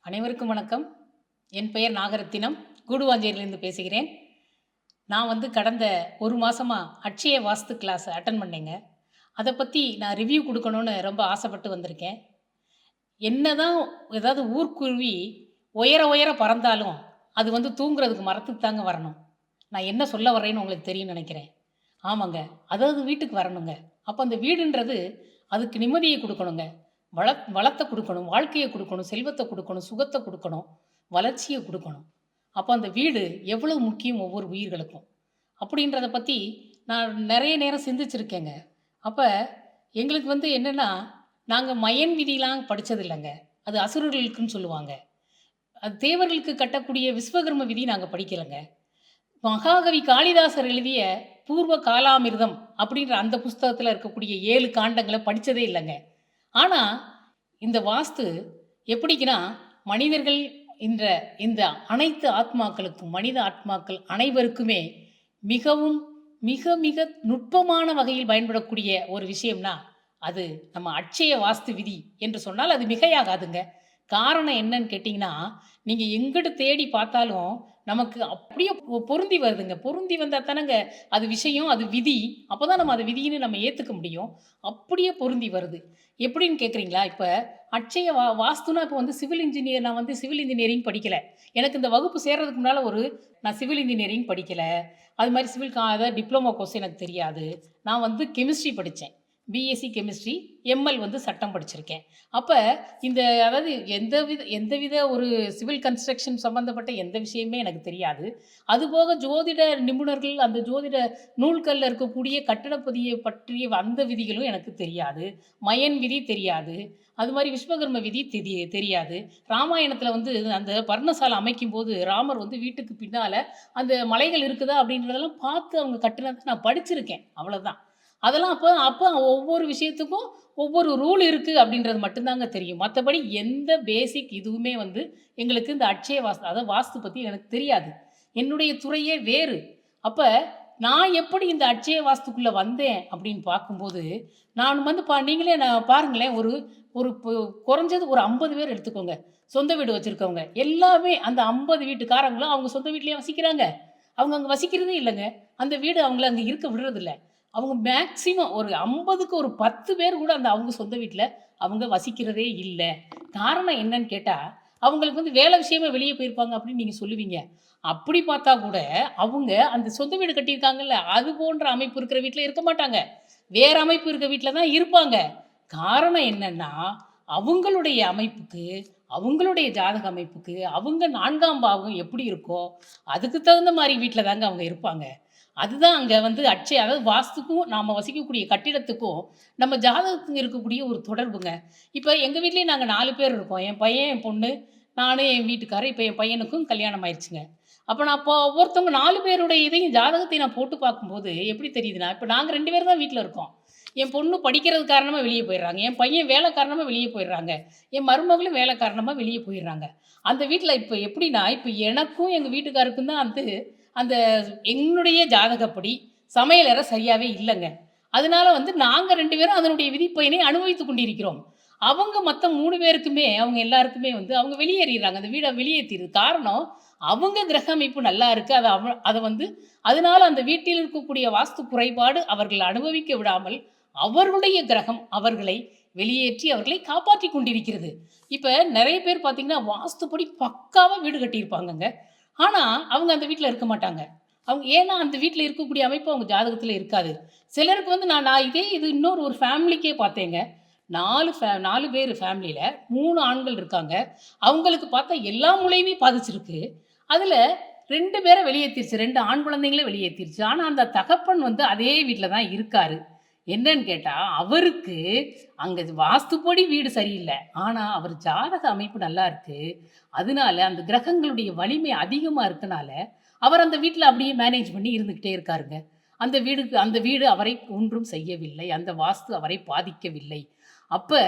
அனைவருக்கும் வணக்கம். என் பெயர் நாகரத்தினம். கூடுவாஞ்சேரியிலேருந்து பேசுகிறேன். நான் வந்து கடந்த ஒரு மாதமாக அட்சய வாஸ்து கிளாஸ் அட்டன் பண்ணேங்க. அதை பற்றி நான் ரிவ்யூ கொடுக்கணுன்னு ரொம்ப ஆசைப்பட்டு வந்திருக்கேன். என்ன தான் ஏதாவது ஊர்க்குருவி உயர உயர பறந்தாலும் அது வந்து தூங்குறதுக்கு மரத்துக்கு தாங்க வரணும். நான் என்ன சொல்ல வரேன்னு உங்களுக்கு தெரியும் நினைக்கிறேன். ஆமாங்க. அதாவது வீட்டுக்கு வரணுங்க. அப்போ அந்த வீடுன்றது அதுக்கு நிம்மதியை கொடுக்கணுங்க. வள வளத்தை கொடுக்கணும் வாழ்க்கையை கொடுக்கணும் செல்வத்தை கொடுக்கணும் சுகத்தை கொடுக்கணும் வளர்ச்சியை கொடுக்கணும். அப்போ அந்த வீடு எவ்வளோ முக்கியம் ஒவ்வொரு உயிர்களுக்கும். அப்படின்றத பற்றி நான் நிறைய நேரம் சிந்திச்சிருக்கேங்க. அப்போ எங்களுக்கு வந்து என்னென்னா நாங்கள் மயன் விதிலாம் படித்தது இல்லைங்க அது அசுரர்களுக்குன்னு சொல்லுவாங்க. அது தேவர்களுக்கு கட்டக்கூடிய விஸ்வகர்ம விதி நாங்கள் படிக்கலைங்க. மகாகவி காளிதாசர் எழுதிய பூர்வ காலாமிர்தம் அப்படின்ற அந்த புஸ்தகத்தில் இருக்கக்கூடிய ஏழு காண்டங்களை படித்ததே இல்லைங்க. ஆனால் இந்த வாஸ்து எப்படிக்குன்னா மனிதர்கள் என்ற இந்த அனைத்து ஆத்மாக்களுக்கும் மனித ஆத்மாக்கள் அனைவருக்குமே மிகவும் மிக மிக நுட்பமான வகையில் பயன்படக்கூடிய ஒரு விஷயம்னா அது நம்ம அட்சய வாஸ்து விதி என்று சொன்னால் அது மிகையாகாதுங்க. காரணம் என்னன்னு கேட்டிங்கன்னா நீங்கள் எங்கிட்டு தேடி பார்த்தாலும் நமக்கு அப்படியே பொருந்தி வருதுங்க. பொருந்தி வந்தால் தானேங்க அது விஷயம் அது விதி. அப்போ தான் நம்ம அது விதின்னு நம்ம ஏற்றுக்க முடியும். அப்படியே பொருந்தி வருது. எப்படின்னு கேட்குறீங்களா இப்போ அட்சய வா வாஸ்துனா இப்போ வந்து சிவில் இன்ஜினியர் நான் வந்து சிவில் இன்ஜினியரிங் படிக்கலை. எனக்கு இந்த வகுப்பு சேர்றதுக்கு முன்னால் ஒரு நான் சிவில் இன்ஜினியரிங் படிக்கலை. அது மாதிரி சிவில் கா அதாவது டிப்ளமோ கோர்ஸ் எனக்கு தெரியாது. நான் வந்து கெமிஸ்ட்ரி படித்தேன் பிஎஸ்சி கெமிஸ்ட்ரி எம்எல் வந்து சட்டம் படிச்சிருக்கேன். அப்போ இந்த அதாவது எந்த வித எந்த வித ஒரு சிவில் கன்ஸ்ட்ரக்ஷன் சம்மந்தப்பட்ட எந்த விஷயமே எனக்கு தெரியாது. அதுபோக ஜோதிட நிபுணர்கள் அந்த ஜோதிட நூல்களில் இருக்கக்கூடிய கட்டிடப்பதியை பற்றிய அந்த விதிகளும் எனக்கு தெரியாது. மயன் விதி தெரியாது. அது மாதிரி விஸ்வகர்ம விதி தெரிய தெரியாது. ராமாயணத்தில் வந்து அந்த பர்ணசாலை அமைக்கும் போது ராமர் வந்து வீட்டுக்கு பின்னால் அந்த மலைகள் இருக்குதா அப்படின்றதெல்லாம் பார்த்து அவங்க கட்டினதை நான் படிச்சிருக்கேன். அவ்வளோதான் அதெல்லாம் அப்போ அப்போ ஒவ்வொரு விஷயத்துக்கும் ஒவ்வொரு ரூல் இருக்குது அப்படின்றது மட்டும்தாங்க தெரியும். மற்றபடி எந்த பேசிக் இதுவுமே வந்து எங்களுக்கு இந்த அட்சய வாஸ்து அதாவது வாஸ்து பற்றி எனக்கு தெரியாது. என்னுடைய துறையே வேறு. அப்போ நான் எப்படி இந்த அட்சய வாஸ்துக்குள்ளே வந்தேன் அப்படின்னு பார்க்கும்போது நான் வந்து பா நீங்களே நான் பாருங்களேன் ஒரு ஒரு குறைஞ்சது ஒரு ஐம்பது பேர் எடுத்துக்கோங்க. சொந்த வீடு வச்சுருக்கவங்க. எல்லாமே அந்த ஐம்பது வீட்டுக்காரங்களும் அவங்க சொந்த வீட்லேயே வசிக்கிறாங்க. அவங்க அங்கே வசிக்கிறதே இல்லைங்க. அந்த வீடு அவங்கள அங்கே இருக்க விடுறதில்ல. அவங்க மேக்சிமம் ஒரு ஐம்பதுக்கு ஒரு பத்து பேர் கூட அந்த அவங்க சொந்த வீட்டில் அவங்க வசிக்கிறதே இல்லை. காரணம் என்னன்னு கேட்டால் அவங்களுக்கு வந்து வேலை விஷயமா வெளியே போயிருப்பாங்க அப்படின்னு நீங்கள் சொல்லுவீங்க. அப்படி பார்த்தா கூட அவங்க அந்த சொந்த வீடு கட்டியிருக்காங்கல்ல அது போன்ற அமைப்பு இருக்கிற வீட்டில் இருக்க மாட்டாங்க. வேற அமைப்பு இருக்க வீட்டில் தான் இருப்பாங்க. காரணம் என்னன்னா அவங்களுடைய அமைப்புக்கு அவங்களுடைய ஜாதக அமைப்புக்கு அவங்க நான்காம் பாவம் எப்படி இருக்கோ அதுக்கு தகுந்த மாதிரி வீட்டில் தாங்க அவங்க இருப்பாங்க. அதுதான் அங்கே வந்து அச்சை அதாவது வாஸ்துக்கும் நாம் வசிக்கக்கூடிய கட்டிடத்துக்கும் நம்ம ஜாதகத்துக்கு இருக்கக்கூடிய ஒரு தொடர்புங்க. இப்போ எங்கள் வீட்லேயே நாங்கள் நாலு பேர் இருக்கோம். என் பையன் என் பொண்ணு நானும் என் வீட்டுக்காரர் இப்போ என் பையனுக்கும் கல்யாணம் ஆயிடுச்சுங்க. அப்போ நான் இப்போ ஒவ்வொருத்தவங்க நாலு பேருடைய இதையும் ஜாதகத்தை நான் போட்டு பார்க்கும்போது எப்படி தெரியுதுன்னா இப்போ நாங்கள் ரெண்டு பேர் தான் வீட்டில் இருக்கோம். என் பொண்ணு படிக்கிறது காரணமாக வெளியே போயிடுறாங்க. என் பையன் வேலை காரணமாக வெளியே போயிடுறாங்க. என் மருமகளும் வேலை காரணமாக வெளியே போயிடுறாங்க. அந்த வீட்டில் இப்போ எப்படின்னா இப்போ எனக்கும் எங்கள் வீட்டுக்காருக்கும் தான் வந்து அந்த என்னுடைய ஜாதகப்படி சமையலறை சரியாகவே இல்லைங்க. அதனால வந்து நாங்கள் ரெண்டு பேரும் அதனுடைய விதிப்பயனை அனுபவித்து கொண்டிருக்கிறோம். அவங்க மற்ற மூணு பேருக்குமே அவங்க எல்லாருக்குமே வந்து அவங்க வெளியேறிடுறாங்க. அந்த வீடை வெளியேற்றிடுது காரணம் அவங்க கிரக அமைப்பு நல்லா இருக்குது அதை அவ அதை வந்து அதனால அந்த வீட்டில் இருக்கக்கூடிய வாஸ்து குறைபாடு அவர்கள் அனுபவிக்க விடாமல் அவர்களுடைய கிரகம் அவர்களை வெளியேற்றி அவர்களை காப்பாற்றி கொண்டிருக்கிறது. இப்போ நிறைய பேர் பார்த்தீங்கன்னா வாஸ்துப்படி பக்காவாக வீடு கட்டியிருப்பாங்கங்க. ஆனால் அவங்க அந்த வீட்டில் இருக்க மாட்டாங்க. அவங்க ஏன்னா அந்த வீட்டில் இருக்கக்கூடிய அமைப்பு அவங்க ஜாதகத்தில் இருக்காது. சிலருக்கு வந்து நான் நான் இதே இது இன்னொரு ஒரு ஃபேமிலிக்கே பார்த்தேங்க. நாலு ஃபே நாலு பேர் ஃபேமிலியில் மூணு ஆண்கள் இருக்காங்க. அவங்களுக்கு பார்த்தா எல்லா மூலையுமே பாதிச்சிருக்கு. அதில் ரெண்டு பேரை வெளியேற்றிருச்சு ரெண்டு ஆண் குழந்தைங்களே வெளியேற்றிருச்சு ஆனால் அந்த தகப்பன் வந்து அதே வீட்டில் தான் இருக்காரு. என்னன்னு கேட்டால் அவருக்கு அங்கே வாஸ்துப்படி வீடு சரியில்லை. ஆனால் அவர் ஜாதக அமைப்பு நல்லா இருக்கு. அதனால அந்த கிரகங்களுடைய வலிமை அதிகமாக இருக்கனால அவர் அந்த வீட்டில் அப்படியே மேனேஜ் பண்ணி இருந்துக்கிட்டே இருக்காருங்க. அந்த வீடுக்கு அந்த வீடு அவரை ஒன்றும் செய்யவில்லை. அந்த வாஸ்து அவரை பாதிக்கவில்லை. அப்போ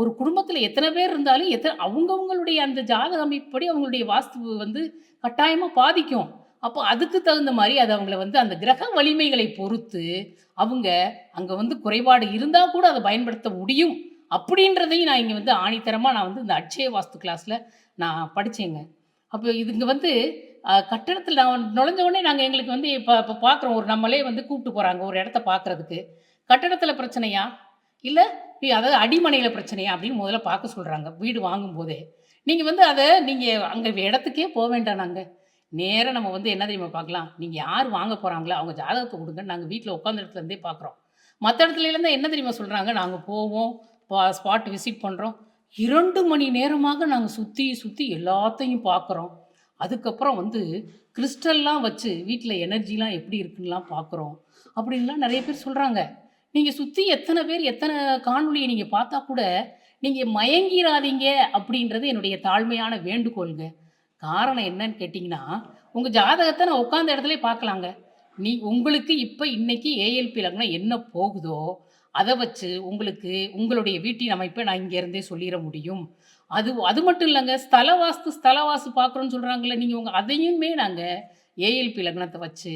ஒரு குடும்பத்தில் எத்தனை பேர் இருந்தாலும் எத்தனை அவங்கவுங்களுடைய அந்த ஜாதக அமைப்படி அவங்களுடைய வாஸ்து வந்து கட்டாயமாக பாதிக்கும். அப்போ அதுக்கு தகுந்த மாதிரி அது அவங்கள வந்து அந்த கிரக வலிமைகளை பொறுத்து, அவங்க அங்கே வந்து குறைபாடு இருந்தால் கூட அதை பயன்படுத்த முடியும். அப்படின்றதையும் நான் இங்கே வந்து ஆணித்தரமாக நான் வந்து இந்த அட்சய வாஸ்து கிளாஸில் நான் படித்தேங்க அப்போ இதுங்க வந்து கட்டணத்தில் நான் நுழைஞ்ச உடனே நாங்கள் எங்களுக்கு வந்து இப்போ இப்போ பார்க்குறோம். ஒரு நம்மளே வந்து கூப்பிட்டு போகிறாங்க ஒரு இடத்த பார்க்குறதுக்கு கட்டடத்தில் பிரச்சனையா? இல்லை அதாவது அடிமனையில் பிரச்சனையா? அப்படின்னு முதல்ல பார்க்க சொல்கிறாங்க வீடு வாங்கும்போதே. நீங்கள் வந்து அதை நீங்கள் அங்கே இடத்துக்கே போக வேண்டாம் நாங்கள் நேராக நம்ம வந்து என்ன தெரியுமா பார்க்கலாம்? நீங்கள் யார் வாங்க போகிறாங்களோ அவங்க ஜாதகத்தை கொடுங்க நாங்கள் வீட்டில் உட்காந்த இடத்துலேருந்தே பார்க்குறோம். மற்ற இடத்துலலாம் என்ன தெரியுமா சொல்கிறாங்க நாங்கள் போவோம். ஸ்பாட் விசிட் பண்ணுறோம் இரண்டு மணி நேரமாக நாங்கள் சுற்றி சுற்றி எல்லாத்தையும் பார்க்குறோம். அதுக்கப்புறம் வந்து கிறிஸ்டல்லாம் வச்சு வீட்டில் எனர்ஜிலாம் எப்படி இருக்குன்னுலாம் பார்க்குறோம். அப்படின்லாம் நிறைய பேர் சொல்கிறாங்க நீங்கள் சுற்றி எத்தனை பேர் எத்தனை காணொலியை நீங்கள் பார்த்தா கூட, நீங்கள் மயங்கிறாதீங்க அப்படின்றது என்னுடைய தாழ்மையான வேண்டுகோளுங்க காரணம் என்னன்னு கேட்டிங்கன்னா உங்கள் ஜாதகத்தை நான் உட்காந்த இடத்துல பார்க்கலாங்க. நீ உங்களுக்கு இப்போ இன்னைக்கு ஏஎல்பி லக்னம் என்ன போகுதோ, அதை வச்சு உங்களுக்கு உங்களுடைய வீட்டின் அமைப்பை நான் இங்கேருந்தே சொல்லிட முடியும். அது அது மட்டும் இல்லைங்க ஸ்தல வாஸ்து ஸ்தல வாஸ்து பார்க்குறோன்னு சொல்கிறாங்கல்ல நீங்கள் உங்கள் அதையுமே நாங்கள் ஏஎல்பி லக்னத்தை வச்சு,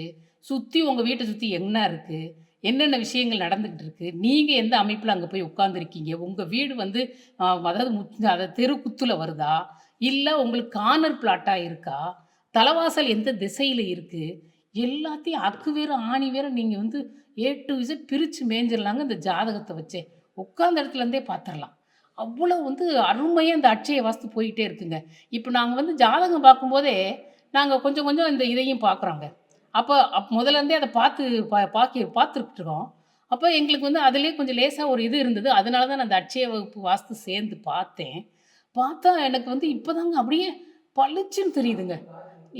சுற்றி உங்கள் வீட்டை சுற்றி என்ன இருக்குது என்னென்ன விஷயங்கள் நடந்துக்கிட்டு இருக்குது நீங்கள் எந்த அமைப்பில் அங்கே போய் உட்காந்துருக்கீங்க உங்கள் வீடு வந்து அதாவது முத் அதை தெருக்குத்தில் வருதா? இல்லை உங்களுக்கு கார்னர் பிளாட்டாக இருக்கா? தலவாசல் எந்த திசையில் இருக்குது எல்லாத்தையும் அக்கு வேறு ஆணி வேறு நீங்கள் வந்து ஏ டூ இசட் பிரித்து மேஞ்சிடலாங்க இந்த ஜாதகத்தை வச்சே. உட்காந்த இடத்துல இருந்தே அவ்வளோ வந்து அருமையாக இந்த அட்சய வாஸ்து போயிட்டே இருக்குங்க. இப்போ நாங்கள் வந்து ஜாதகம் பார்க்கும்போதே, நாங்கள் கொஞ்சம் கொஞ்சம் இந்த இதையும் பார்க்குறோங்க. அப்போ அப் முதல்ல இருந்தே பார்த்து பா பார்க்க பார்த்துட்டுருக்கோம். அப்போ எங்களுக்கு வந்து அதுலேயே கொஞ்சம் லேசாக ஒரு இது இருந்தது. அதனால தான் நான் அந்த அட்சய வகுப்பு வாஸ்து சேர்ந்து பார்த்தேன். பார்த்தா எனக்கு வந்து இப்போதாங்க அப்படியே பளிச்சுன்னு தெரியுதுங்க.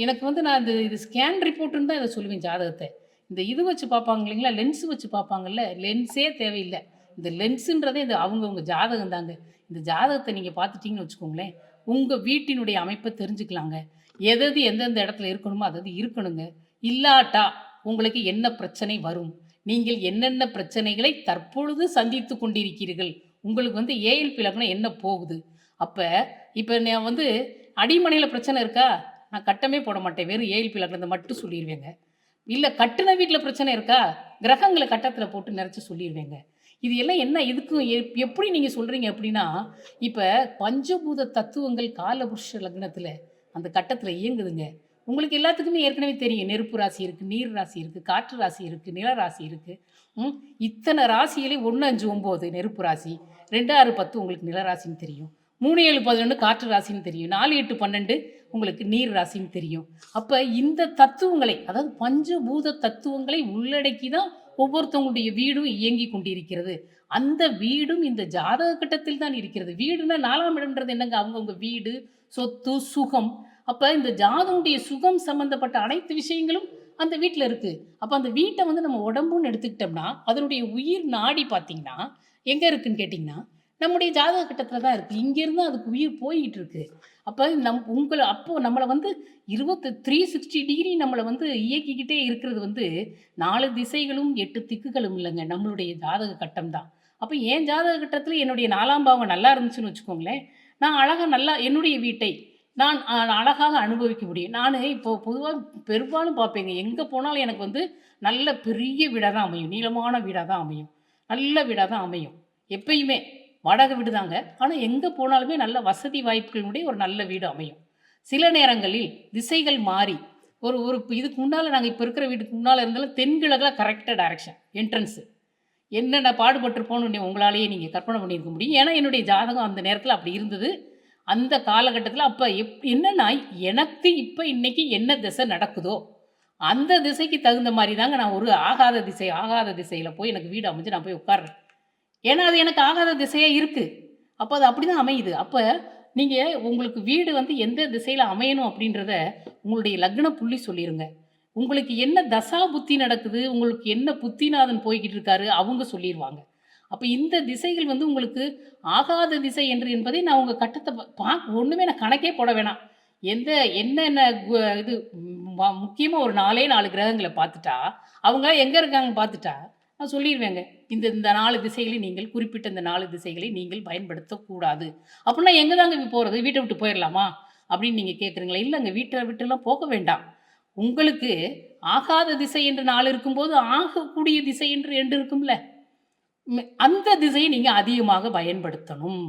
எனக்கு வந்து நான் இந்த இது ஸ்கேன் ரிப்போர்ட்டுன்னு தான் இதை சொல்லுவேன் ஜாதகத்தை இந்த இது வச்சு பார்ப்பாங்க இல்லைங்களா? லென்ஸ் வச்சு பார்ப்பாங்கல்ல, லென்ஸே தேவையில்லை இந்த லென்ஸுன்றதே இது அவங்கவுங்க ஜாதகம் தாங்க. இந்த ஜாதகத்தை நீங்கள் பார்த்துட்டிங்கன்னு வச்சுக்கோங்களேன், உங்கள் வீட்டினுடைய அமைப்பை தெரிஞ்சுக்கலாங்க. எதெது எந்தெந்த இடத்துல இருக்கணுமோ, அதாவது இருக்கணுங்க. இல்லாட்டா உங்களுக்கு என்ன பிரச்சனை வரும்? நீங்கள் என்னென்ன பிரச்சனைகளை தற்பொழுது சந்தித்து கொண்டிருக்கிறீர்கள்? உங்களுக்கு வந்து ஏஎல்பி லக்னம் என்ன போகுது? அப்போ இப்போ நான் வந்து அடிமனையில் பிரச்சனை இருக்கா? நான் கட்டமே போட மாட்டேன். வெறும் ஏஎல்பி லக்னத்த மட்டும் சொல்லிடுவேங்க இல்லை கட்டின வீட்டில் பிரச்சனை இருக்கா? கிரகங்களை கட்டத்தில் போட்டு நிறைச்சு சொல்லிடுவேங்க இது எல்லாம் என்ன இதுக்கும் எப் எப்படி நீங்கள் சொல்கிறீங்க அப்படின்னா, இப்போ பஞ்சபூத தத்துவங்கள் காலபுருஷ லக்னத்தில் அந்த கட்டத்தில் இயங்குதுங்க. உங்களுக்கு எல்லாத்துக்குமே ஏற்கனவே தெரியும். நெருப்பு ராசி இருக்குது நீர் ராசி இருக்குது காற்று ராசி இருக்குது நில ராசி இருக்குது இத்தனை ராசியிலே 1, 5, 9 நெருப்பு ராசி. 2, 6, 10 உங்களுக்கு நில ராசின்னு தெரியும். 3, 7, 11 காற்று ராசின்னு தெரியும். 4, 8, 12 உங்களுக்கு நீர் ராசின்னு தெரியும். அப்போ இந்த தத்துவங்களை, அதாவது பஞ்சபூத தத்துவங்களை உள்ளடக்கி தான் ஒவ்வொருத்தவங்களுடைய வீடும் இயங்கிக் கொண்டிருக்கிறது. அந்த வீடும் இந்த ஜாதக கட்டத்தில் தான் இருக்கிறது. வீடுனா நாலாம் இடம்ன்றது என்னங்க? அவங்கவுங்க வீடு, சொத்து, சுகம். அப்போ இந்த ஜாதகனுடைய சுகம் சம்பந்தப்பட்ட அனைத்து விஷயங்களும் அந்த வீட்டில் இருக்குது அப்போ அந்த வீட்டை வந்து நம்ம உடம்புன்னு எடுத்துக்கிட்டோம்னா, அதனுடைய உயிர் நாடி பார்த்தீங்கன்னா, எங்கே இருக்குன்னு கேட்டிங்கன்னா நம்முடைய ஜாதக கட்டத்தில் தான் இருக்குது இங்கேருந்து அதுக்கு உயிர் போயிட்டு இருக்கு. அப்போ நம் உங்களை அப்போது நம்மளை வந்து 20 360 டிகிரி நம்மளை வந்து இயக்கிக்கிட்டே இருக்கிறது வந்து நாலு திசைகளும் எட்டு திக்குகளும் இல்லைங்க நம்மளுடைய ஜாதக கட்டம் தான். அப்போ என் ஜாதக கட்டத்தில் என்னுடைய நாலாம் பாவம் நல்லா இருந்துச்சுன்னு வச்சுக்கோங்களேன், நான் அழகாக நல்லா என்னுடைய வீட்டை நான் அழகாக அனுபவிக்க முடியும். நான் இப்போ பொதுவாக பெரும்பாலும் பார்ப்பேங்க. எங்கே போனாலும் எனக்கு வந்து நல்ல பெரிய வீடாக தான் அமையும். நீளமான வீடாக தான் அமையும். நல்ல வீடாக தான் அமையும். எப்பயுமே. வாடகை வீடு தாங்க. ஆனால் எங்கே போனாலுமே நல்ல வசதி வாய்ப்புகளுடைய ஒரு நல்ல வீடு அமையும். சில நேரங்களில் திசைகள் மாறி, ஒரு ஒரு இதுக்கு முன்னால் நாங்கள் இப்போ இருக்கிற வீட்டுக்கு முன்னால் இருந்தாலும் தென்கிழக்கில் கரெக்டாக டைரக்ஷன். என்ட்ரன்ஸு. என்னென்ன பாடுபட்டுருப்போம்னு உங்களாலேயே நீங்கள் கற்பனை பண்ணியிருக்க முடியும். ஏன்னா என்னுடைய ஜாதகம் அந்த நேரத்தில் அப்படி இருந்தது. அந்த காலகட்டத்தில் அப்போ எப் என்னன்னா, எனக்கு இப்போ இன்றைக்கி என்ன திசை நடக்குதோ, அந்த திசைக்கு தகுந்த மாதிரி தாங்க நான் ஒரு ஆகாத திசை ஆகாத திசையில் போய் எனக்கு வீடு அமைஞ்சு நான் போய் உட்கார்றேன். ஏன்னா அது எனக்கு ஆகாத திசையாக இருக்குது அப்போ அது அப்படி தான் அமையுது. அப்போ நீங்கள் உங்களுக்கு வீடு வந்து எந்த திசையில் அமையணும் அப்படின்றத உங்களுடைய லக்ன புள்ளி சொல்லிடுங்க உங்களுக்கு என்ன தசா புத்தி நடக்குது, உங்களுக்கு என்ன புத்திநாதன் போய்க்கிட்டு இருக்காரு, அவங்க சொல்லிடுவாங்க அப்போ இந்த திசைகள் வந்து உங்களுக்கு ஆகாத திசை என்று என்பதை நான் உங்கள் கட்டத்தை பா ஒன்றுமே நான் கணக்கே போட வேணாம். எந்த என்னென்ன கு இது முக்கியமாக ஒரு நாலே நாலு கிரகங்களை பார்த்துட்டா, அவங்க எங்கே இருக்காங்க பார்த்துட்டா, நான் சொல்லிடுவேங்க இந்த இந்த நாலு திசைகளை நீங்கள் குறிப்பிட்ட இந்த நாலு திசைகளை நீங்கள் பயன்படுத்தக்கூடாது. அப்படின்னா எங்க தாங்க போகிறது வீட்டை விட்டு போயிடலாமா அப்படின்னு நீங்கள் கேட்குறீங்களா? இல்லைங்க. வீட்டை விட்டுலாம் போக வேண்டாம். உங்களுக்கு ஆகாத திசை என்று நாள் இருக்கும்போது ஆகக்கூடிய திசை என்று ரெண்டு இருக்கும்ல. அந்த திசையை நீங்கள் அதிகமாக பயன்படுத்தணும்.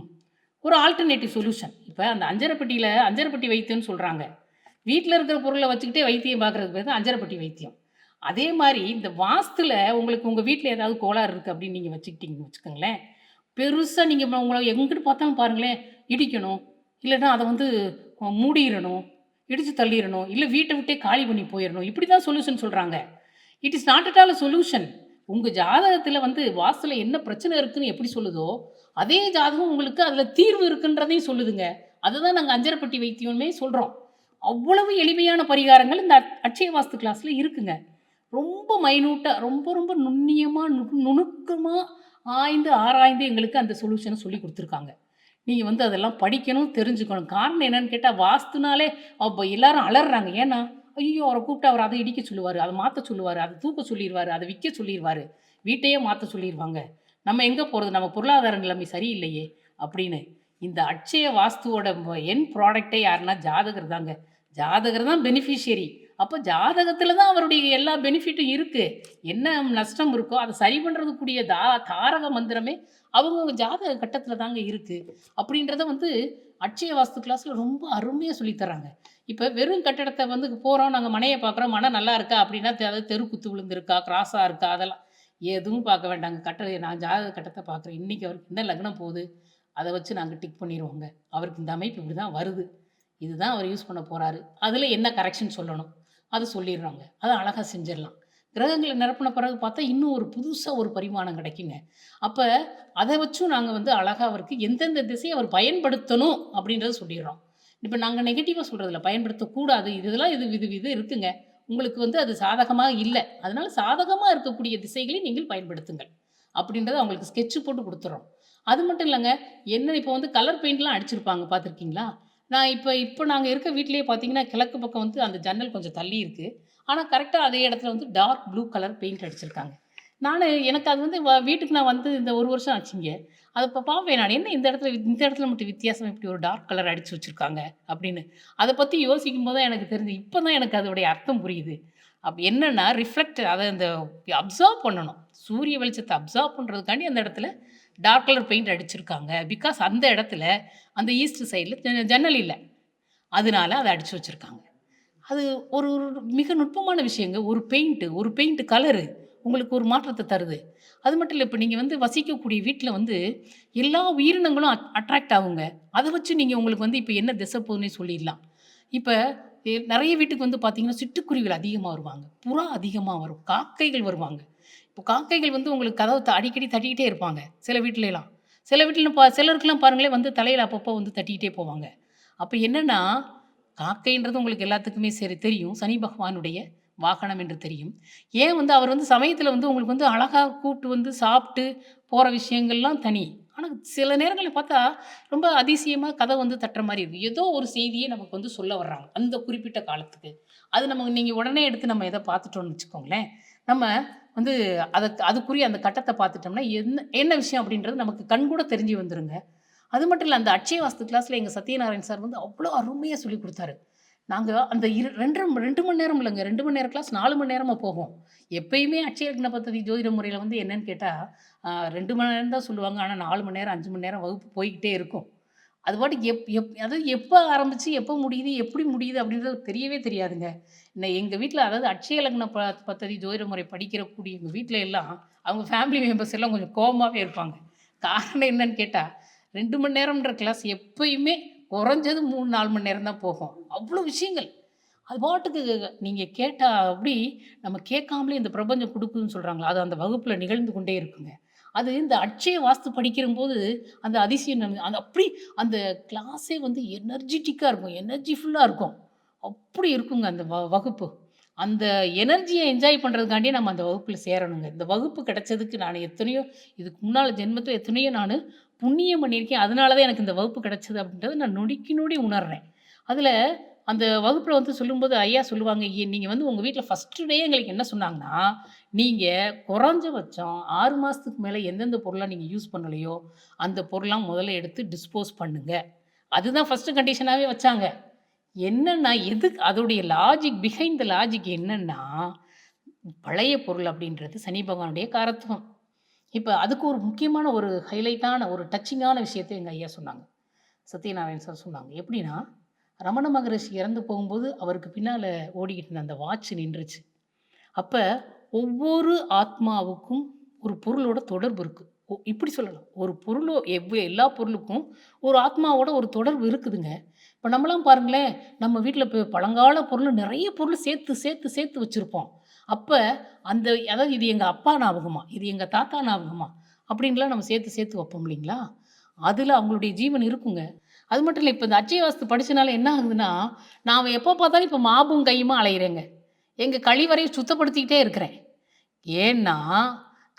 ஒரு ஆல்டர்னேட்டிவ் சொல்யூஷன் இப்போ அந்த அஞ்சரைப்பட்டியில் அஞ்சரைப்பட்டி வைத்தியம்னு சொல்கிறாங்க வீட்டில் இருக்கிற பொருளை வச்சுக்கிட்டே வைத்தியம் பார்க்குறதுக்கு பேர் தான் அஞ்சரைப்பட்டி வைத்தியம். அதே மாதிரி இந்த வாஸ்துல உங்களுக்கு உங்கள் வீட்டில் ஏதாவது கோளாறு இருக்குது அப்படின்னு நீங்கள் வச்சுக்கிட்டீங்கன்னு வச்சுக்கோங்களேன். பெருசாக நீங்கள் உங்களை எங்கிட்டு பார்த்தாலும் பாருங்களேன் இடிக்கணும். இல்லைன்னா அதை வந்து மூடிடணும் இடித்து தள்ளிடணும் இல்லை வீட்டை விட்டே காலி பண்ணி போயிடணும். இப்படி தான் சொல்யூஷன் சொல்கிறாங்க it is not at all solution உங்கள் ஜாதகத்தில் வந்து வாஸ்துல என்ன பிரச்சனை இருக்குன்னு எப்படி சொல்லுதோ அதே ஜாதகம் உங்களுக்கு அதில் தீர்வு இருக்குன்றதையும் சொல்லுதுங்க. அதை தான் நாங்கள் அஞ்சரைப்பட்டி வைத்தியமே சொல்கிறோம் அவ்வளவு எளிமையான பரிகாரங்கள் இந்த அட்சய வாஸ்து கிளாஸில் இருக்குங்க. ரொம்ப மைனூட்டாக ரொம்ப ரொம்ப நுண்ணியமாக நு நுணுக்கமாக ஆய்ந்து ஆராய்ந்து எங்களுக்கு அந்த சொல்யூஷனை சொல்லி கொடுத்துருக்காங்க. நீங்கள் வந்து அதெல்லாம் படிக்கணும் தெரிஞ்சுக்கணும். காரணம் என்னன்னு கேட்டால் வாஸ்துனாலே அப்போ எல்லாரும் அலறாங்க. ஏன்னா ஐயோ அவரை கூப்பிட்டு அவர் அதை இடிக்க சொல்லுவார் அதை மாற்ற சொல்லுவார் அதை தூக்க சொல்லிடுவார் அதை விற்க சொல்லிடுவார் வீட்டையே மாற்ற சொல்லிடுவாங்க நம்ம எங்கே போகிறது நம்ம பொருளாதார நிலைமை சரியில்லையே அப்படின்னு. இந்த அட்சய வாஸ்துவோட என் ப்ராடக்டே யாருன்னா ஜாதகர் தாங்க. ஜாதகர் தான் பெனிஃபிஷியரி அப்போ ஜாதகத்தில் தான் அவருடைய எல்லா பெனிஃபிட்டும் இருக்குது என்ன நஷ்டம் இருக்கோ அதை சரி பண்ணுறதுக்குரிய தா தாரக மந்திரமே அவங்கவுங்க ஜாதக கட்டத்தில் தாங்க இருக்குது அப்படின்றத வந்து அட்சய வாஸ்து கிளாஸில் ரொம்ப அருமையாக சொல்லித்தராங்க இப்போ வெறும் கட்டடத்தை வந்து போகிறோம் நாங்கள் மனையை பார்க்குறோம் மனை நல்லா இருக்கா அப்படின்னா அதாவது தெருக்குத்து விழுந்திருக்கா கிராஸாக இருக்கா அதெல்லாம் எதுவும் பார்க்க வேண்டாங்க. கட்டளை நான் ஜாதக கட்டத்தை பார்க்குறேன். இன்றைக்கி அவருக்கு என்ன லக்னம் போகுது அதை வச்சு நாங்கள் டிக் பண்ணிடுவோங்க அவருக்கு இந்த அமைப்பு இப்படி தான் வருது. இதுதான் அவர் யூஸ் பண்ண போகிறாரு அதில் என்ன கரெக்ஷன் சொல்லணும்? அதை சொல்லிடுறாங்க. அதை அழகாக செஞ்சிடலாம். கிரகங்களை நிரப்பின பிறகு பார்த்தா இன்னும் ஒரு புதுசாக ஒரு பரிமாணம் கிடைக்குங்க. அப்போ அதை வச்சும் நாங்கள் வந்து அழகாக அவருக்கு எந்தெந்த திசையை அவர் பயன்படுத்தணும் அப்படின்றத சொல்லிடுறோம். இப்போ நாங்கள் நெகட்டிவாக சொல்கிறதில்ல பயன்படுத்தக்கூடாது. இதெல்லாம் இது இது இது இருக்குங்க. உங்களுக்கு வந்து அது சாதகமாக இல்லை. அதனால் சாதகமாக இருக்கக்கூடிய திசைகளை நீங்கள் பயன்படுத்துங்கள் அப்படின்றத அவங்களுக்கு ஸ்கெட்சு போட்டு கொடுத்துறோம். அது மட்டும் இல்லைங்க. என்ன இப்போ வந்து கலர் பெயிண்ட்லாம் அடிச்சிருப்பாங்க. பார்த்துருக்கீங்களா? நான் இப்போ இப்போ நாங்கள் இருக்க வீட்டிலேயே பார்த்தீங்கன்னா கிழக்கு பக்கம் வந்து அந்த ஜன்னல் கொஞ்சம் தள்ளி இருக்குது ஆனால் கரெக்டாக அதே இடத்துல வந்து டார்க் ப்ளூ கலர் பெயிண்ட் அடிச்சிருக்காங்க. நான் எனக்கு அது வந்து வ- வீட்டுக்கு நான் வந்து இந்த ஒரு வருஷம் ஆச்சுங்க. அதை இப்போ பார்ப்பேன் நான் என்ன இந்த இடத்துல இந்த இடத்துல மட்டும் வித்தியாசம் இப்படி ஒரு டார்க் கலர் அடித்து வச்சுருக்காங்க அப்படின்னு. அதை பற்றி யோசிக்கும் போது தான் எனக்கு தெரிஞ்சு இப்போ தான் எனக்கு அதோடைய அர்த்தம் புரியுது. அப்போ என்னென்னா ரிஃப்ளெக்ட் அதை அந்த அப்சர்வ் பண்ணணும். சூரிய வெளிச்சத்தை அப்சர்வ் பண்ணுறதுக்காண்டி அந்த இடத்துல டார்க் கலர் பெயிண்ட் அடிச்சிருக்காங்க. பிகாஸ் அந்த இடத்துல அந்த ஈஸ்ட் சைடில் ஜன்னல் இல்லை. அதனால அதை அடித்து வச்சுருக்காங்க. அது ஒரு ஒரு மிக நுட்பமான விஷயங்க. ஒரு பெயிண்ட்டு ஒரு பெயிண்ட்டு கலரு உங்களுக்கு ஒரு மாற்றத்தை தருது. அது மட்டும் இல்லை இப்போ நீங்கள் வந்து வசிக்கக்கூடிய வீட்டில் வந்து எல்லா உயிரினங்களும் அட்ராக்ட் ஆகுங்க. அதை வச்சு நீங்கள் உங்களுக்கு வந்து இப்போ என்ன திசை போகுதுன்னே சொல்லிடலாம். இப்போ நிறைய வீட்டுக்கு வந்து பார்த்தீங்கன்னா சிட்டுக்குருவிகள் அதிகமாக வருவாங்க. புறா அதிகமாக வரும். காக்கைகள் வருவாங்க. இப்போ காக்கைகள் வந்து உங்களுக்கு கதவை அடிக்கடி தட்டிக்கிட்டே இருப்பாங்க. சில வீட்டிலலாம் சில வீட்டில் பா சிலருக்குலாம் பாருங்களேன் வந்து தலையில் அப்பப்போ வந்து தட்டிக்கிட்டே போவாங்க. அப்போ என்னென்னா காக்கைன்றது உங்களுக்கு எல்லாத்துக்குமே சரி தெரியும். சனி பகவானுடைய வாகனம் என்று தெரியும். ஏன் வந்து அவர் வந்து சமயத்தில் வந்து உங்களுக்கு வந்து அழகாக கூப்பிட்டு வந்து சாப்பிட்டு போகிற விஷயங்கள்லாம் தனி. ஆனால் சில நேரங்களில் பார்த்தா ரொம்ப அதிசயமாக கதை வந்து தட்டுற மாதிரி இருக்கும் ஏதோ ஒரு செய்தியை நமக்கு வந்து சொல்ல வர்றாங்க அந்த குறிப்பிட்ட காலத்துக்கு. அது நம்ம நீங்கள் உடனே எடுத்து நம்ம எதை பார்த்துட்டோம்னு வச்சுக்கோங்களேன் நம்ம வந்து அதை அதுக்குரிய அந்த கட்டத்தை பார்த்துட்டோம்னா என்ன என்ன விஷயம் அப்படின்றது நமக்கு கண்கூட தெரிஞ்சு வந்துருங்க. அது மட்டும் இல்லை அந்த அட்சய வாஸ்து கிளாஸில் எங்கள் சத்யநாராயண் சார் வந்து அவ்வளோ அருமையாக சொல்லி கொடுத்தாரு. நாங்கள் அந்த இரு ரெண்டு ரெண்டு மணி நேரம் இல்லைங்க. ரெண்டு மணி நேரம் கிளாஸ் நாலு மணி நேரமாக போவோம். எப்பயுமே அட்சய லக்ன பத்ததி ஜோதிட முறையில் வந்து என்னன்னு கேட்டால் ரெண்டு மணி நேரம் தான் சொல்லுவாங்க. ஆனால் நாலு மணி நேரம் அஞ்சு மணி நேரம் வகுப்பு போய்கிட்டே இருக்கும். அது பாட்டுக்கு எப் எப் அதாவது எப்போ ஆரம்பிச்சு எப்போ முடியுது எப்படி முடியுது அப்படின்றது தெரியவே தெரியாதுங்க. இன்னும் எங்கள் வீட்டில் அதாவது அட்சய லக்ன ப பத்ததி ஜோதிட முறை படிக்கிறக்கூடிய எங்கள் வீட்டில் எல்லாம் அவங்க ஃபேமிலி மெம்பர்ஸ் எல்லாம் கொஞ்சம் கோபமாகவே இருப்பாங்க. காரணம் என்னன்னு கேட்டால் ரெண்டு மணி நேரம்ன்ற கிளாஸ் எப்பயுமே குறைஞ்சது மூணு நாலு மணி நேரம் தான் போகும். அவ்வளோ விஷயங்கள். அது பாட்டுக்கு நீங்கள் கேட்டால் அப்படி நம்ம கேட்காமலே இந்த பிரபஞ்சம் கொடுக்குதுன்னு சொல்கிறாங்களா அது அந்த வகுப்பில் நிகழ்ந்து கொண்டே இருக்குங்க. அது இந்த அட்சய வாஸ்து படிக்கிறம்போது அந்த அதிசயம் அந்த அப்படி அந்த கிளாஸே வந்து எனர்ஜிட்டிக்காக இருக்கும். எனர்ஜி ஃபுல்லாக இருக்கும். அப்படி இருக்குங்க அந்த வ வகுப்பு. அந்த எனர்ஜியை என்ஜாய் பண்ணுறதுக்காண்டியே நம்ம அந்த வகுப்பில் சேரணுங்க. இந்த வகுப்பு கிடைச்சதுக்கு நான் எத்தனையோ இதுக்கு முன்னால் ஜென்மத்தில் எத்தனையோ நான் புண்ணியம் பண்ணியிருக்கேன் அதனால தான் எனக்கு இந்த வகுப்பு கிடச்சிது அப்படின்றது நான் நொடிக்கு நொடி உணர்றேன். அதில் அந்த வகுப்பில் வந்து சொல்லும்போது ஐயா சொல்லுவாங்க நீங்கள் வந்து உங்கள் வீட்டில் ஃபஸ்ட்டு டே எங்களுக்கு என்ன சொன்னாங்கன்னா நீங்கள் குறைஞ்சபட்சம் ஆறு மாதத்துக்கு மேலே எந்தெந்த பொருளாக நீங்கள் யூஸ் பண்ணலையோ அந்த பொருளாக முதல்ல எடுத்து டிஸ்போஸ் பண்ணுங்க. அதுதான் ஃபஸ்ட்டு கண்டிஷனாகவே வச்சாங்க. என்னென்னா எதுக்கு அதோடைய லாஜிக் பிஹைண்ட் த லாஜிக் என்னென்னா பழைய பொருள் அப்படின்றது சனி பகவானுடைய காரத்துவம். இப்போ அதுக்கு ஒரு முக்கியமான ஒரு ஹைலைட்டான ஒரு டச்சிங்கான விஷயத்தை எங்கள் ஐயா சொன்னாங்க. சத்யநாராயண் சார் சொன்னாங்க. எப்படின்னா, ரமண மகரிஷி இறந்து போகும்போது அவருக்கு பின்னால் ஓடிக்கிட்டு இருந்த அந்த வாட்ச் நின்றுச்சு. அப்போ ஒவ்வொரு ஆத்மாவுக்கும் ஒரு பொருளோட தொடர்பு இருக்குது இப்படி சொல்லலாம். ஒரு பொருளோ எவ் எல்லா பொருளுக்கும் ஒரு ஆத்மாவோட ஒரு தொடர்பு இருக்குதுங்க. இப்போ நம்மளாம் பாருங்களேன், நம்ம வீட்டில் இப்போ பழங்கால பொருள் நிறைய பொருள் சேர்த்து, சேர்த்து, சேர்த்து வச்சுருப்போம் அப்போ அந்த அதாவது இது எங்கள் அப்பா ஞாபகமா, இது எங்கள் தாத்தா ஞாபகமா அப்படின்லாம் நம்ம சேர்த்து, சேர்த்து வைப்போம் இல்லைங்களா? அதில் அவங்களுடைய ஜீவன் இருக்குங்க. அது மட்டும் இல்லை இப்போ இந்த அச்சய வாஸ்து படித்தனால என்ன ஆகுதுன்னா, நான் எப்போ பார்த்தாலும் இப்போ மாபும் கையுமா அலையிறேங்க. எங்கள் கழிவறையை சுத்தப்படுத்திக்கிட்டே இருக்கிறேன். ஏன்னா,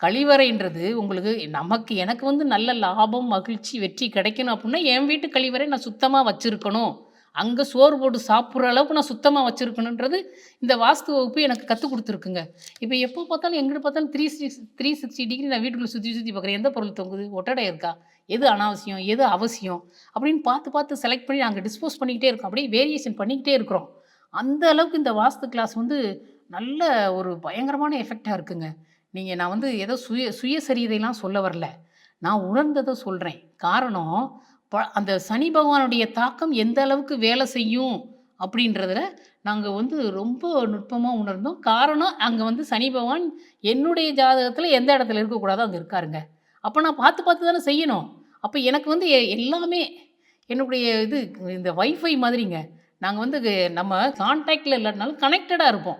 கழிவறைன்றது உங்களுக்கு நமக்கு எனக்கு வந்து நல்ல லாபம், மகிழ்ச்சி, வெற்றி கிடைக்கணும் அப்படின்னா என் வீட்டு கழிவறை நான் சுத்தமாக வச்சுருக்கணும் அங்கே சோறு போட்டு சாப்பிட்ற அளவுக்கு நான் சுத்தமாக வச்சுருக்கணுன்றது இந்த வாஸ்து வகுப்பு எனக்கு கற்றுக் கொடுத்துருக்குங்க இப்போ எப்போ பார்த்தாலும் எங்கே பார்த்தாலும் 360 360 டிகிரி நான் வீட்டுக்குள்ள சுற்றி சுற்றி பார்க்குறேன். எந்த பொருள் தொங்குது? ஒட்டடை இருக்கா? எது அனாவசியம்? எது அவசியம்? அப்படின்னு பார்த்து, பார்த்து செலக்ட் பண்ணி நாங்கள் டிஸ்போஸ் பண்ணிக்கிட்டே இருக்கோம். அப்படியே வேரியேஷன் பண்ணிக்கிட்டே இருக்கிறோம். அந்த அளவுக்கு இந்த வாஸ்து கிளாஸ் வந்து நல்ல ஒரு பயங்கரமான எஃபெக்டாக இருக்குங்க. நீங்கள் நான் வந்து ஏதோ சுய சுயசரியதையெல்லாம் சொல்ல வரல. நான் உணர்ந்ததை சொல்கிறேன் காரணம், ப அந்த சனி பகவானுடைய தாக்கம் எந்த அளவுக்கு வேலை செய்யும் அப்படின்றதுல நாங்கள் வந்து ரொம்ப நுட்பமாக உணர்ந்தோம். காரணம், அங்கே வந்து சனி பகவான் என்னுடைய ஜாதகத்தில் எந்த இடத்துல இருக்கக்கூடாதோ அங்கே இருக்காருங்க. அப்போ நான் பார்த்து, பார்த்து தானே செய்யணும். அப்போ எனக்கு வந்து எ எல்லாமே என்னுடைய இது இந்த வைஃபை மாதிரிங்க. நாங்கள் வந்து நம்ம கான்டாக்டில் இல்லாட்டினாலும் கனெக்டடாக இருப்போம்.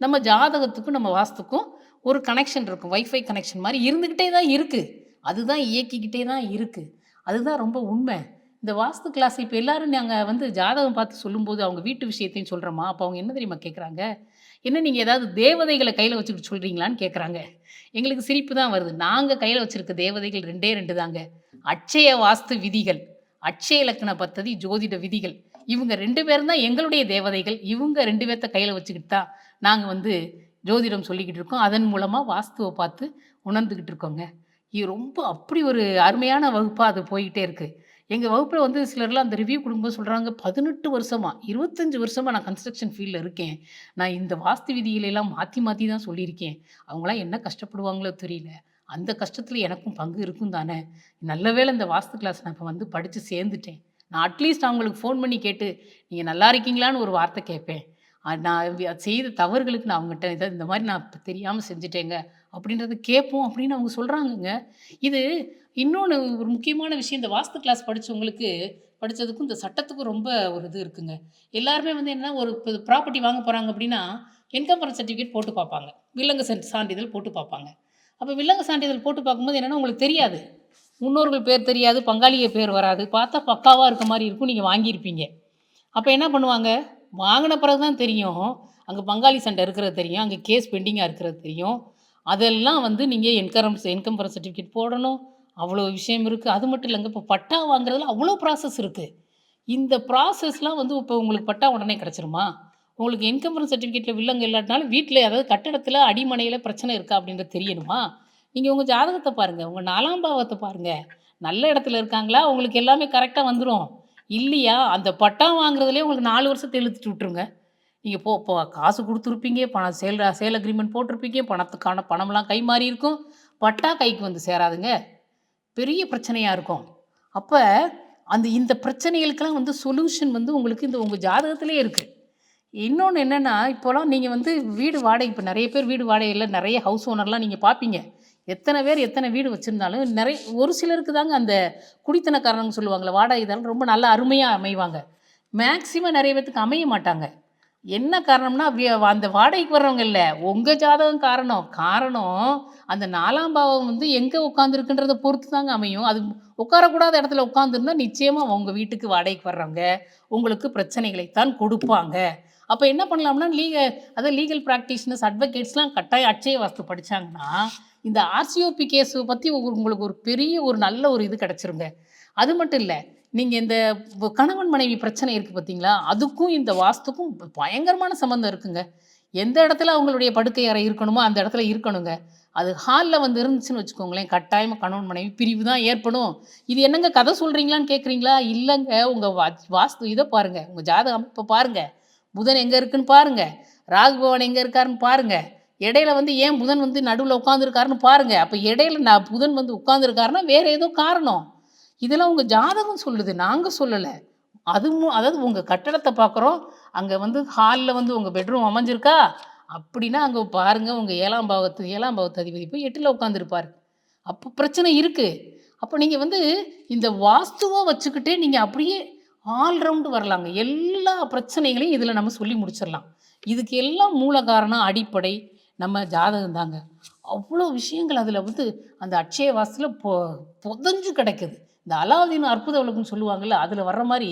நம்ம ஜாதகத்துக்கும், நம்ம வாஸ்துக்கும் ஒரு கனெக்ஷன் இருக்கும். வைஃபை கனெக்ஷன் மாதிரி இருந்துக்கிட்டே தான் இருக்குது அதுதான் இயக்கிக்கிட்டே தான் இருக்குது அதுதான் ரொம்ப உண்மை. இந்த வாஸ்து கிளாஸ் இப்போ எல்லாரும் நாங்கள் வந்து ஜாதகம் பார்த்து சொல்லும்போது, அவங்க வீட்டு விஷயத்தையும் சொல்கிறோமா அப்போ அவங்க என்ன தெரியுமா கேட்குறாங்க? என்ன நீங்கள் ஏதாவது தேவதைகளை கையில் வச்சுக்கிட்டு சொல்கிறீங்களான்னு கேட்குறாங்க. எங்களுக்கு சிரிப்பு தான் வருது. நாங்கள் கையில் வச்சுருக்க தேவதைகள் 2டே 2 தாங்க. அட்சய வாஸ்து விதிகள், அட்சய லக்ன பத்ததி, ஜோதிட விதிகள். இவங்க ரெண்டு பேரும் தான் எங்களுடைய தேவதைகள். இவங்க ரெண்டு பேர்த்த கையில் வச்சுக்கிட்டு தான் நாங்கள் வந்து ஜோதிடம் சொல்லிக்கிட்டு இருக்கோம். அதன் மூலமாக வாஸ்துவை பார்த்து உணர்ந்துக்கிட்டு இருக்கோங்க. இது ரொம்ப அப்படி ஒரு அருமையான வகுப்பா அது போயிட்டே இருக்கு. எங்க வகுப்புல வந்து சிலர்லாம் அந்த ரிவ்யூ குடுக்கும்போது சொல்றாங்க, 18 வருஷமா, 25 வருஷமா நான் கன்ஸ்ட்ரக்ஷன் ஃபீல்ட்ல இருக்கேன். நான் இந்த வாஸ்து விதிகளெல்லாம் மாற்றி மாத்தி, மாத்தி தான் சொல்லியிருக்கேன். அவங்கலாம் என்ன கஷ்டப்படுவாங்களோ தெரியல. அந்த கஷ்டத்துல எனக்கும் பங்கு இருக்கும் தானே. நல்ல வேளை இந்த வாஸ்து கிளாஸ் நான் இப்ப வந்து படிச்சு சேர்ந்துட்டேன். நான் அட்லீஸ்ட் அவங்களுக்கு ஃபோன் பண்ணி கேட்டு, நீங்க நல்லா இருக்கீங்களான்னு ஒரு வார்த்தை கேட்பேன். அ நான் வி செய்த தவறுகளுக்கு நான் அவங்கட்ட இத இந்த மாரி நான் தெரியாம செஞ்சுட்டேங்க. அப்படின்றத கேட்போம் அப்படின்னு அவங்க சொல்கிறாங்கங்க இது இன்னொன்று ஒரு முக்கியமான விஷயம், இந்த வாஸ்து கிளாஸ் படித்தவங்களுக்கு படித்ததுக்கும் இந்த சட்டத்துக்கும் ரொம்ப ஒரு இது இருக்குங்க. எல்லாருமே வந்து என்ன ஒரு ப்ராப்பர்ட்டி வாங்க போகிறாங்க அப்படின்னா, இன்கம் சர்டிஃபிகேட் போட்டு பார்ப்பாங்க. வில்லங்க சன் சான்றிதழ் போட்டு பார்ப்பாங்க. அப்போ வில்லங்க சான்றிதழ் போட்டு பார்க்கும்போது என்னென்னா உங்களுக்கு தெரியாது. முன்னோர்கள் பேர் தெரியாது, பங்காளிக பேர் வராது. பார்த்தா பக்காவாக இருக்க மாதிரி இருக்கும். நீங்கள் வாங்கியிருப்பீங்க. அப்போ என்ன பண்ணுவாங்க? வாங்கின பிறகு தான் தெரியும். அங்கே பங்காளி சண்டை இருக்கிறது தெரியும். அங்கே கேஸ் பெண்டிங்காக இருக்கிறது தெரியும். அதெல்லாம் வந்து நீங்கள் இன்கம் இன்கம் சர்டிஃபிகேட் போடணும். அவ்வளோ விஷயம் இருக்குது அது மட்டும் இல்லைங்க இப்போ பட்டா வாங்குறதுல அவ்வளோ ப்ராசஸ் இருக்குது இந்த ப்ராசஸ்லாம் வந்து இப்போ உங்களுக்கு பட்டா உடனே கிடைச்சிருமா? உங்களுக்கு இன்கம் சர்டிஃபிகேட்ல வில்லங்க இல்லாட்டினாலும் வீட்டில் அதாவது கட்டடத்தில் அடிமனையில் பிரச்சனை இருக்கா அப்படின்றது தெரியணுமா? நீங்க உங்க ஜாதகத்த பாருங்க. உங்க 4ஆம் பாவத்த பாருங்க. நல்ல இடத்துல இருக்காங்களா? உங்களுக்கு எல்லாமே கரெக்டாக வந்துடும் இல்லையா, அந்த பட்டா வாங்குறதுலேயே உங்களுக்கு நாலு வருஷத்தை இழுத்துட்டு விட்ருங்க நீங்கள் போ போ காசு கொடுத்துருப்பீங்க பணம் சேல் சேல் அக்ரிமெண்ட் போட்டிருப்பீங்க. பணத்துக்கான பணம்லாம் கை மாறி இருக்கும். பட்டா கைக்கு வந்து சேராதுங்க. பெரிய பிரச்சனையாக இருக்கும். அப்போ அந்த இந்த பிரச்சனைகளுக்கெல்லாம் வந்து சொல்யூஷன் வந்து உங்களுக்கு இந்த உங்கள் ஜாதகத்திலேயே இருக்குது இன்னொன்று என்னென்னா இப்போலாம் நீங்கள் வந்து வீடு வாடகை இப்போ நிறைய பேர் வீடு வாடகையில் நிறைய ஹவுஸ் ஓனர்லாம் நீங்கள் பார்ப்பீங்க. எத்தனை பேர் எத்தனை வீடு வச்சுருந்தாலும் நிறைய ஒரு சிலருக்கு தாங்க அந்த குடித்தனக்காரங்கன்னு வாடகை வாடகைதாரர் ரொம்ப நல்லா அருமையாக அமைவாங்க. மேக்சிமம் நிறைய பேர்த்துக்கு அமைய மாட்டாங்க. என்ன காரணம்னா, அந்த வாடகைக்கு வர்றவங்க இல்லை உங்கள் ஜாதகம் காரணம். காரணம் அந்த நாலாம் பாவம் வந்து எங்கே உட்காந்துருக்குன்றத பொறுத்து தாங்க அமையும். அது உட்காரக்கூடாத இடத்துல உட்காந்துருந்தா நிச்சயமாக உங்கள் வீட்டுக்கு வாடகைக்கு வர்றவங்க உங்களுக்கு பிரச்சனைகளைத்தான் கொடுப்பாங்க. அப்போ என்ன பண்ணலாம்னா, லீக அதாவது லீகல் ப்ராக்டிஷனர்ஸ் அட்வொகேட்ஸ்லாம் கட்டாய அட்சய வாஸ்து படிச்சாங்கன்னா, இந்த ஆர்சிஓபி கேஸை பற்றி உங்களுக்கு ஒரு பெரிய ஒரு நல்ல ஒரு இது கிடச்சிருங்க அது மட்டும் இல்லை நீங்க இந்த கணவன் மனைவி பிரச்சனை இருக்கு பார்த்தீங்களா? அதுக்கும் இந்த வாஸ்துக்கும் பயங்கரமான சம்மந்தம் இருக்குங்க. எந்த இடத்துல அவங்களுடைய படுக்கை அறை இருக்கணுமோ, அந்த இடத்துல இருக்கணுங்க. அது ஹாலில் வந்து இருந்துச்சுன்னு வச்சுக்கோங்களேன். கட்டாயமாக கணவன் மனைவி பிரிவு தான் ஏற்படும். இது என்னங்க கதை சொல்கிறீங்களான்னு கேட்குறீங்களா இல்லைங்க. உங்கள் வா வாஸ்து இதை பாருங்கள் உங்கள் ஜாதக அமைப்பை பாருங்கள் புதன் எங்கே இருக்குன்னு பாருங்கள் ராகு பவன் எங்கே இருக்காருன்னு பாருங்கள் இடையில வந்து ஏன் புதன் வந்து நடுவில் உட்காந்துருக்காருன்னு பாருங்கள் அப்போ இடையில நான் புதன் வந்து உட்காந்துருக்காருன்னா வேறு ஏதோ காரணம். இதெல்லாம் உங்கள் ஜாதகம் சொல்லுது. நாங்கள் சொல்லலை. அதுவும் அதாவது உங்கள் கட்டடத்தை பார்க்குறோம் அங்கே வந்து ஹாலில் வந்து உங்கள் பெட்ரூம் அமைஞ்சிருக்கா? அப்படின்னா அங்கே பாருங்கள் உங்கள் ஏழாம் பாவத்து ஏழாம் பாவத்து அதிபதி போய் எட்டில் உட்காந்துருப்பார் அப்போ பிரச்சனை இருக்குது அப்போ நீங்கள் வந்து இந்த வாஸ்துவை வச்சுக்கிட்டே நீங்கள் அப்படியே ஆல்ரவுண்டு வரலாங்க. எல்லா பிரச்சனைகளையும் இதில் நம்ம சொல்லி முடிச்சிடலாம். இதுக்கு எல்லாம் மூல காரணம் அடிப்படை. நம்ம ஜாதகம் தாங்க. அவ்வளோ விஷயங்கள் அதில் வந்து அந்த அட்சய வாசத்தில் பொ புதஞ்சு கிடக்குது. இந்த அலாவுதீன் அற்புத விளக்குன்னு சொல்லுவாங்கல்ல அதில் வர்ற மாதிரி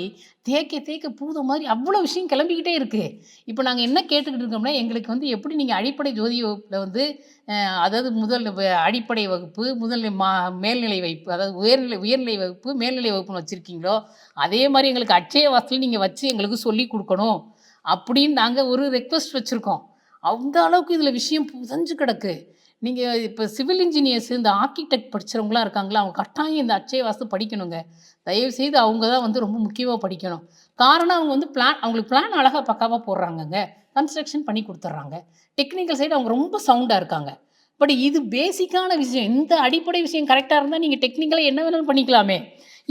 தேக்க தேக்க பூத மாதிரி அவ்வளோ விஷயம் கிளம்பிக்கிட்டே இருக்குது இப்போ நாங்கள் என்ன கேட்டுக்கிட்டு இருக்கோம்னா எங்களுக்கு வந்து எப்படி நீங்கள் அடிப்படை ஜோதி வகுப்பில் வந்து அதாவது முதல் வ- அடிப்படை வகுப்பு முதல்நிலை மா மேல்நிலை வகுப்பு அதாவது உயர்நிலை உயர்நிலை வகுப்பு மேல்நிலை வகுப்புன்னு வச்சுருக்கீங்களோ அதே மாதிரி எங்களுக்கு அச்சய வாசலில் நீங்கள் வச்சு எங்களுக்கு சொல்லி கொடுக்கணும் அப்படின்னு நாங்கள் ஒரு ரெக்வஸ்ட் வச்சுருக்கோம். அந்த அளவுக்கு இதில் விஷயம் புதஞ்சு கிடக்கு. நீங்கள் இப்போ சிவில் இன்ஜினியர்ஸ் இந்த ஆர்கிடெக்ட் படிச்சவங்களாம் இருக்காங்களா? அவங்க கட்டாயம் இந்த அச்சய வாஸ்து படிக்கணுங்க. தயவு செய்து அவங்க தான் வந்து ரொம்ப முக்கியமாக படிக்கணும். காரணம் அவங்க வந்து பிளான் அவங்களுக்கு பிளான் அழகாக பக்காவாக போடுறாங்கங்க. கன்ஸ்ட்ரக்ஷன் பண்ணி கொடுத்துட்றாங்க. டெக்னிக்கல் சைடு அவங்க ரொம்ப சவுண்டாக இருக்காங்க. பட் இது பேசிக்கான விஷயம். இந்த அடிப்படை விஷயம் கரெக்டாக இருந்தால் நீங்கள் டெக்னிக்கலாக என்ன வேணாலும் பண்ணிக்கலாமே.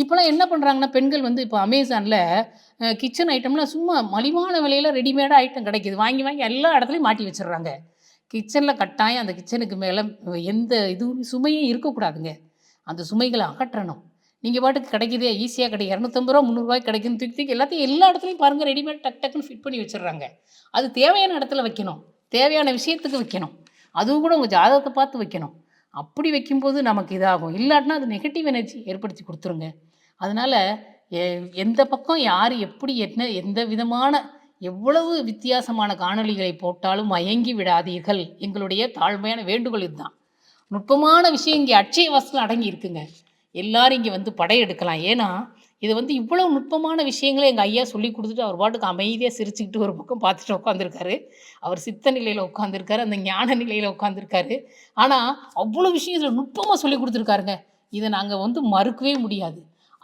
இப்போலாம் என்ன பண்ணுறாங்கன்னா பெண்கள் வந்து இப்போ அமேசானில் கிச்சன் ஐட்டம்லாம் சும்மா மலிவான விலையில் ரெடிமேடாக ஐட்டம் கிடைக்குது. வாங்கி வாங்கி எல்லா இடத்துலையும் மாட்டி வச்சிடுறாங்க. கிச்சனில் கட்டாயம் அந்த கிச்சனுக்கு மேலே எந்த இதுவும் சுமையும் இருக்கக்கூடாதுங்க. அந்த சுமைகளை அகற்றணும். நீங்கள் பாட்டுக்கு கிடைக்குதே ஈஸியாக கிடைக்கும். இரநூத்தம்பது ரூபா முந்நூறுரூவாய்க்கு கிடைக்குன்னு தூக்கி தூக்கி எல்லாத்தையும் எல்லா இடத்துலையும் பாருங்கள் ரெடிமேட் டக் டக்குன்னு ஃபிட் பண்ணி வச்சிடுறாங்க. அது தேவையான இடத்துல வைக்கணும். தேவையான விஷயத்துக்கு வைக்கணும். அதுவும் கூட உங்கள் ஜாதகத்தை பார்த்து வைக்கணும். அப்படி வைக்கும்போது நமக்கு இதாகும். இல்லாட்டினா அது நெகட்டிவ் எனர்ஜி ஏற்படுத்தி கொடுத்துருங்க. அதனால் எந்த பக்கம் யார் எப்படி என்ன எந்த விதமான எவ்வளவு வித்தியாசமான காணொலிகளை போட்டாலும் மயங்கி விடாதீர்கள். எங்களுடைய தாழ்மையான வேண்டுகோள் இதுதான். நுட்பமான விஷயம் இங்கே அட்சய வாசல் அடங்கி இருக்குங்க. எல்லாரும் இங்கே வந்து படையெடுக்கலாம் ஏன்னா இது வந்து இவ்வளோ நுட்பமான விஷயங்களை எங்கள் ஐயா சொல்லி கொடுத்துட்டு அவர் பாட்டுக்கு அமைதியாக சிரிச்சுக்கிட்டு ஒரு பக்கம் பார்த்துட்டு உட்காந்துருக்காரு அவர் சித்த நிலையில் உட்காந்துருக்காரு அந்த ஞான நிலையில் உட்காந்துருக்காரு ஆனால் அவ்வளோ விஷயம் இதில் நுட்பமாக சொல்லி கொடுத்துருக்காருங்க. இதை நாங்கள் வந்து மறுக்கவே முடியாது.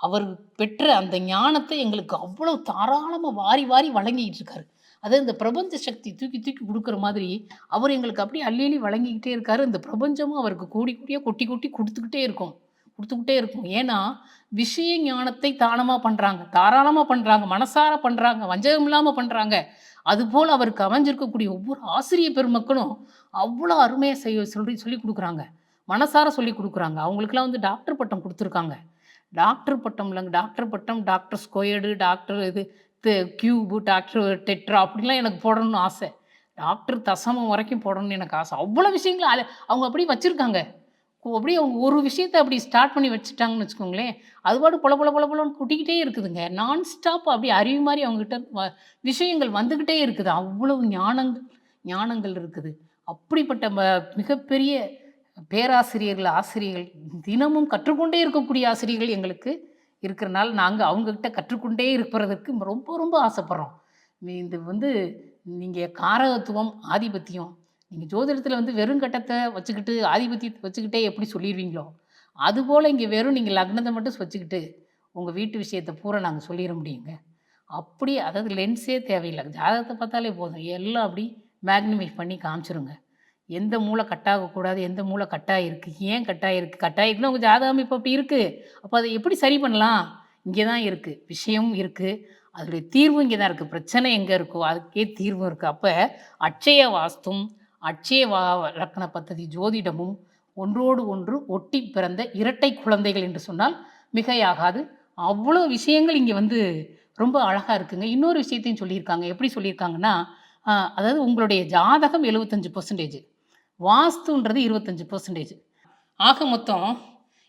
அவர் பெற்ற அந்த ஞானத்தை எங்களுக்கு அவ்வளோ தாராளமாக வாரி வாரி வழங்கிக்கிட்டு இருக்காரு. அது இந்த பிரபஞ்ச சக்தி தூக்கி தூக்கி கொடுக்குற மாதிரி அவர் எங்களுக்கு அப்படியே அள்ளி அள்ளி வழங்கிக்கிட்டே இருக்காரு. இந்த பிரபஞ்சமும் அவருக்கு கூடி கூடியாக கொட்டி கொட்டி கொடுத்துக்கிட்டே இருக்கும். கொடுத்துக்கிட்டே இருக்கும். ஏன்னா விஷய ஞானத்தை தானமாக பண்ணுறாங்க தாராளமாக பண்ணுறாங்க மனசார பண்ணுறாங்க வஞ்சகம் இல்லாமல் பண்ணுறாங்க அதுபோல் அவருக்கு அமைஞ்சிருக்கக்கூடிய ஒவ்வொரு ஆசிரியர் பெருமக்களும் அவ்வளோ அருமையாக செய்ய சொல்லி சொல்லி கொடுக்குறாங்க. மனசார சொல்லி கொடுக்குறாங்க. அவங்களுக்குலாம் வந்து டாக்டர் பட்டம் கொடுத்துருக்காங்க. டாக்டர் பட்டம் இல்லைங்க. டாக்டர் பட்டம் டாக்டர் ஸ்கொயர்டு டாக்டர் இது கியூபு டாக்டர் டெட்ரா அப்படிலாம் எனக்கு போடணும்னு ஆசை. டாக்டர் தசமம் வரைக்கும் போடணும்னு எனக்கு ஆசை. அவ்வளோ விஷயங்கள அல- அவங்க அப்படியே வச்சுருக்காங்க. அப்படியே அவங்க ஒரு விஷயத்தை அப்படி ஸ்டார்ட் பண்ணி வச்சுட்டாங்கன்னு வச்சுக்கோங்களேன். அதுபாடு பாட்டு பொல பொல பொல பொலன்னு கூட்டிக்கிட்டே இருக்குதுங்க. நான் ஸ்டாப் அப்படி அறிவு மாதிரி அவங்ககிட்ட விஷயங்கள் வந்துக்கிட்டே இருக்குது. அவ்வளவு ஞானங்கள் ஞானங்கள் இருக்குது. அப்படிப்பட்ட ம- மிகப்பெரிய பேராசிரியர்கள் ஆசிரியர்கள் தினமும் கற்றுக்கொண்டே இருக்கக்கூடிய ஆசிரியர்கள் எங்களுக்கு இருக்கிறனால நாங்கள் அவங்கக்கிட்ட கற்றுக்கொண்டே இருக்கிறதுக்கு ரொம்ப ரொம்ப ஆசைப்பட்றோம். இது வந்து நீங்கள் காரகத்துவம் ஆதிபத்தியம் நீங்கள் ஜோதிடத்தில் வந்து வெறும் கட்டத்தை வச்சுக்கிட்டு ஆதிபத்தியத்தை வச்சுக்கிட்டே எப்படி சொல்லிடுவீங்களோ அதுபோல் இங்கே வெறும் நீங்கள் லக்னத்தை மட்டும் வச்சுக்கிட்டு உங்கள் வீட்டு விஷயத்தை பூரா நாங்கள் சொல்லிட முடியுங்க. அப்படி அதாவது லென்ஸே தேவையில்லை. ஜாதகத்தை பார்த்தாலே போதும். எல்லாம் அப்படி மேக்னிஃபை பண்ணி காமிச்சிருங்க. எந்த மூளை கட்டாகக்கூடாது எந்த மூளை கட்டாயிருக்கு ஏன் கட்டாயிருக்கு? கட்டாயிருக்குன்னா உங்கள் ஜாதகம் இப்போ அப்படி இருக்குது அப்போ அதை எப்படி சரி பண்ணலாம்? இங்கே தான் இருக்குது விஷயமும் இருக்குது அதோடைய தீர்வு இங்கே தான் இருக்குது பிரச்சனை எங்கே இருக்கோ அதுக்கே தீர்வும் இருக்குது அப்போ அட்சய வாஸ்தும் அட்சய வா லக்கண பத்ததி ஜோதிடமும் ஒன்றோடு ஒன்று ஒட்டி பிறந்த இரட்டை குழந்தைகள் என்று சொன்னால் மிகையாகாது. அவ்வளோ விஷயங்கள் இங்கே வந்து ரொம்ப அழகாக இருக்குங்க. இன்னொரு விஷயத்தையும் சொல்லியிருக்காங்க. எப்படி சொல்லியிருக்காங்கன்னா அதாவது உங்களுடைய ஜாதகம் எழுபத்தஞ்சு பர்சன்டேஜ் வாஸ்துன்றது இருபத்தஞ்சு பர்சன்டேஜ் ஆக மொத்தம்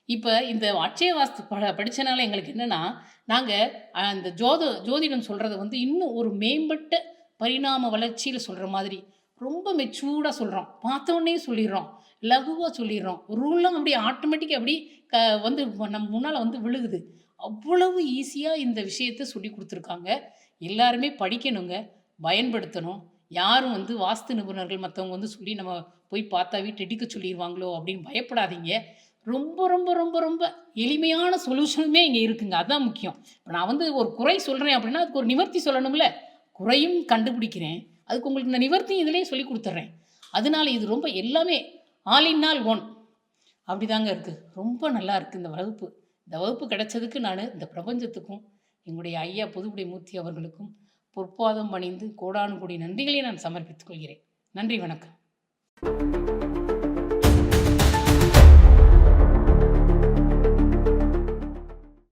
இப்போ இந்த அட்சய வாஸ்து ப படித்தனால எங்களுக்கு என்னென்னா நாங்கள் அந்த ஜோத ஜோதிடம் சொல்கிறது வந்து இன்னும் ஒரு மேம்பட்ட பரிணாம வளர்ச்சியில் சொல்கிற மாதிரி. ரொம்ப மெச்சூர்டாக சொல்கிறோம் பார்த்தோன்னே சொல்லிடுறோம். லகுவாக சொல்லிடுறோம். ரூல்லாம் அப்படியே ஆட்டோமேட்டிக்காக அப்படி க வந்து நம்ம முன்னால் வந்து விழுகுது. அவ்வளவு ஈஸியாக இந்த விஷயத்தை சொல்லி கொடுத்துருக்காங்க. எல்லாருமே படிக்கணுங்க. பயன்படுத்தணும். யாரும் வந்து வாஸ்து நிபுணர்கள் மற்றவங்க வந்து சொல்லி நம்ம போய் பார்த்தா வீட்டு இடிக்க சொல்லிடுவாங்களோ அப்படின்னு பயப்படாதீங்க. ரொம்ப, ரொம்ப, ரொம்ப, ரொம்ப எளிமையான சொல்யூஷனுமே இங்கே இருக்குங்க. அதுதான் முக்கியம். இப்போ நான் வந்து ஒரு குறை சொல்கிறேன் அப்படின்னா, அதுக்கு ஒரு நிவர்த்தி சொல்லணும்ல. குறையும் கண்டுபிடிக்கிறேன். அதுக்கு உங்களுக்கு நான் நிவர்த்தியும் இதிலே சொல்லிக் கொடுத்துட்றேன் அதனால இது ரொம்ப எல்லாமே ஆல் இன் ஆல் ஒன். அப்படிதாங்க இருக்குது ரொம்ப நல்லா இருக்குது இந்த வகுப்பு. இந்த வகுப்பு கிடைச்சதுக்கு நான் இந்த பிரபஞ்சத்துக்கும், எங்களுடைய ஐயா புதுக்குடி மூர்த்தி அவர்களுக்கும் பொற்பாதம் பணிந்து கோடானு கோடி நன்றிகளை நான் சமர்ப்பித்துக் கொள்கிறேன். நன்றி, வணக்கம்.